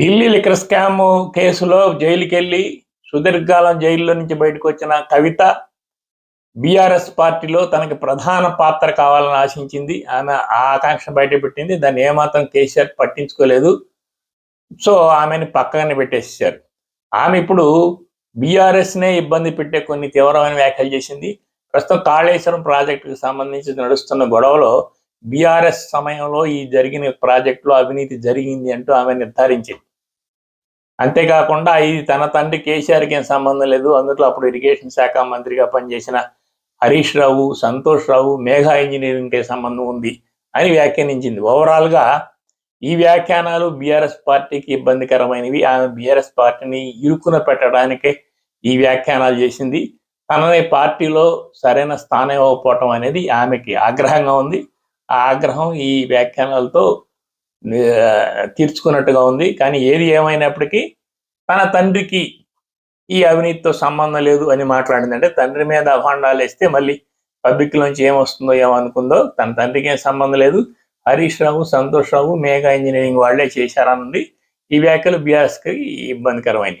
Delhi liquor scam కేసులో జైలుకి వెళ్ళి సుదీర్ఘకాలం జైల్లో నుంచి బయటకు వచ్చిన కవిత బీఆర్ఎస్ పార్టీలో తనకి ప్రధాన పాత్ర కావాలని ఆశించింది. ఆమె ఆ ఆకాంక్ష బయటపెట్టింది. దాన్ని ఏమాత్రం కేసీఆర్ పట్టించుకోలేదు. సో ఆమెని పక్కన పెట్టేశారు ఆమె ఇప్పుడు బీఆర్ఎస్నే ఇబ్బంది పెట్టే కొన్ని తీవ్రమైన వ్యాఖ్యలు చేసింది. ప్రస్తుతం కాళేశ్వరం ప్రాజెక్టుకు సంబంధించి నడుస్తున్న గొడవలో బీఆర్ఎస్ సమయంలో ఈ జరిగిన ప్రాజెక్టులో అవినీతి జరిగింది అంటూ ఆమె నిర్ధారించింది. అంతేకాకుండా ఇది తన తండ్రి కేసీఆర్కి ఏం సంబంధం లేదు. అందులో అప్పుడు ఇరిగేషన్ శాఖ మంత్రిగా పనిచేసిన హరీష్ రావు సంతోష్ రావు మేఘా ఇంజనీరింగ్కి సంబంధం ఉంది అని వ్యాఖ్యానించింది. ఓవరాల్గా ఈ వ్యాఖ్యానాలు బీఆర్ఎస్ పార్టీకి ఇబ్బందికరమైనవి. ఆమె బీఆర్ఎస్ పార్టీని ఇరుకున పెట్టడానికే ఈ వ్యాఖ్యానాలు చేసింది. తనని పార్టీలో సరైన స్థానం ఇవ్వకపోవటం అనేది ఆమెకి ఆగ్రహంగా ఉంది. ఆ ఆగ్రహం ఈ వ్యాఖ్యానాలతో తీర్చుకున్నట్టుగా ఉంది. కానీ ఏది ఏమైనప్పటికీ తన తండ్రికి ఈ అవినీతితో సంబంధం లేదు అని మాట్లాడింది. అంటే తండ్రి మీద అభాండాలు వేస్తే మళ్ళీ పబ్లిక్ నుంచి ఏమొస్తుందో ఏమనుకుందో తన తండ్రికి ఏం సంబంధం లేదు. హరీష్ రావు సంతోష్ రావు మేఘా ఇంజనీరింగ్ వాళ్ళే చేశారన్నది ఈ వ్యాఖ్యలు బీఆర్ఎస్కి ఇబ్బందికరమైనవి.